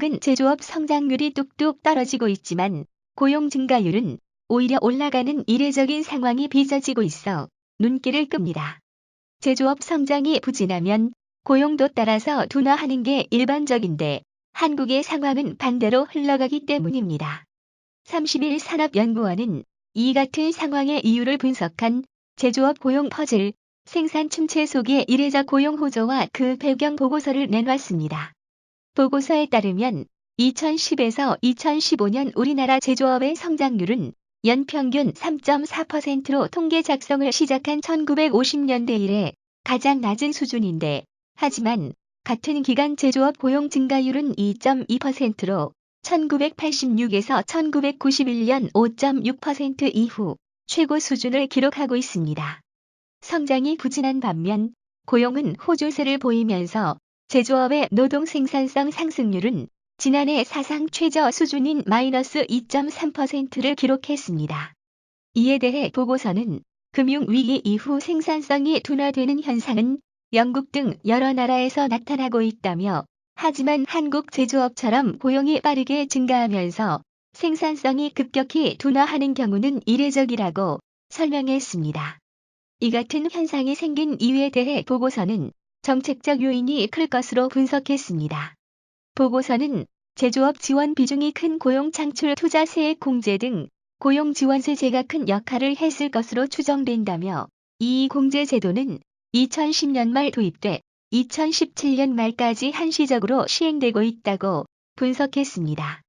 최근 제조업 성장률이 뚝뚝 떨어지고 있지만 고용 증가율은 오히려 올라가는 이례적인 상황이 빚어지고 있어 눈길을 끕니다. 제조업 성장이 부진하면 고용도 따라서 둔화하는 게 일반적인데 한국의 상황은 반대로 흘러가기 때문입니다. 30일 산업연구원은 이 같은 상황의 이유를 분석한 제조업 고용 퍼즐 생산 침체 속의 이례적 고용 호조와 그 배경 보고서를 내놨습니다. 보고서에 따르면 2010에서 2015년 우리나라 제조업의 성장률은 연평균 3.4%로 통계 작성을 시작한 1950년대 이래 가장 낮은 수준인데 하지만 같은 기간 제조업 고용 증가율은 2.2%로 1986에서 1991년 5.6% 이후 최고 수준을 기록하고 있습니다. 성장이 부진한 반면 고용은 호조세를 보이면서 제조업의 노동 생산성 상승률은 지난해 사상 최저 수준인 마이너스 2.3%를 기록했습니다. 이에 대해 보고서는 금융위기 이후 생산성이 둔화되는 현상은 영국 등 여러 나라에서 나타나고 있다며 하지만 한국 제조업처럼 고용이 빠르게 증가하면서 생산성이 급격히 둔화하는 경우는 이례적이라고 설명했습니다. 이 같은 현상이 생긴 이유에 대해 보고서는 정책적 요인이 클 것으로 분석했습니다. 보고서는 제조업 지원 비중이 큰 고용 창출 투자 세액 공제 등 고용 지원 세제가 큰 역할을 했을 것으로 추정된다며 이 공제 제도는 2010년 말 도입돼 2017년 말까지 한시적으로 시행되고 있다고 분석했습니다.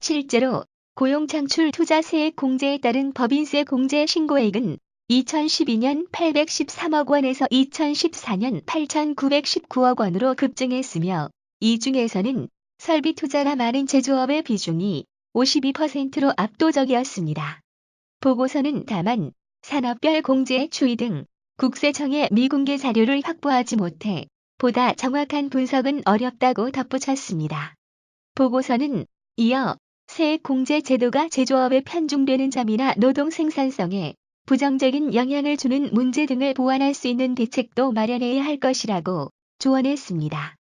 실제로 고용 창출 투자 세액 공제에 따른 법인세 공제 신고액은 2012년 813억 원에서 2014년 8,919억 원으로 급증했으며 이 중에서는 설비 투자가 많은 제조업의 비중이 52%로 압도적이었습니다. 보고서는 다만 산업별 공제 추이 등 국세청의 미공개 자료를 확보하지 못해 보다 정확한 분석은 어렵다고 덧붙였습니다. 보고서는 이어 세액 공제 제도가 제조업에 편중되는 점이나 노동 생산성에 부정적인 영향을 주는 문제 등을 보완할 수 있는 대책도 마련해야 할 것이라고 조언했습니다.